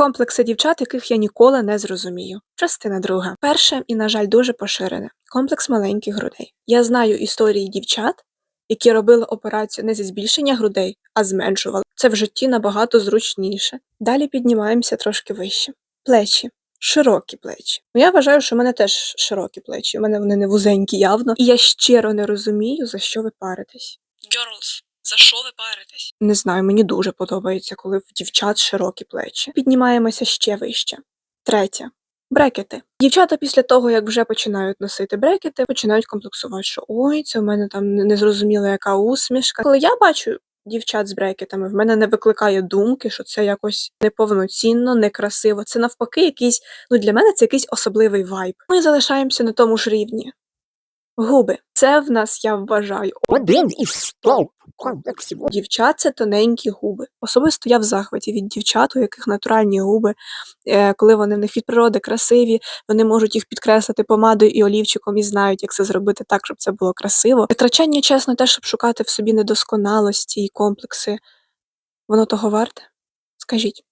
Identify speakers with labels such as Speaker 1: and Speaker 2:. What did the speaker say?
Speaker 1: Комплекси дівчат, яких я ніколи не зрозумію. Частина друга. Перше і, на жаль, дуже поширене. Комплекс маленьких грудей. Я знаю історії дівчат, які робили операцію не зі збільшення грудей, а зменшували. Це в житті набагато зручніше. Далі піднімаємося трошки вище. Плечі. Широкі плечі. Ну, я вважаю, що в мене теж широкі плечі. У мене вони не вузенькі явно. І я щиро не розумію, за що ви паритесь. Girls, за що ви паритесь? Не знаю, мені дуже подобається, коли в дівчат широкі плечі. Піднімаємося ще вище. Третє. Брекети. Дівчата після того, як вже починають носити брекети, починають комплексувати, що ой, це в мене там незрозуміла яка усмішка. Коли я бачу дівчат з брекетами, в мене не викликає думки, що це якось неповноцінно, некрасиво. Це навпаки, якийсь, ну для мене це якийсь особливий вайб. Ми залишаємося на тому ж рівні. Губи. Це в нас, я вважаю,
Speaker 2: Один із стовп комплексів.
Speaker 1: дівчат це тоненькі губи. Особисто я в захваті від дівчат, у яких натуральні губи, е, коли вони в них від природи красиві, вони можуть їх підкреслити помадою і олівчиком і знають, як це зробити так, щоб це було красиво. Витрачання чесно те, щоб шукати в собі недосконалості і комплекси, воно того варте? Скажіть.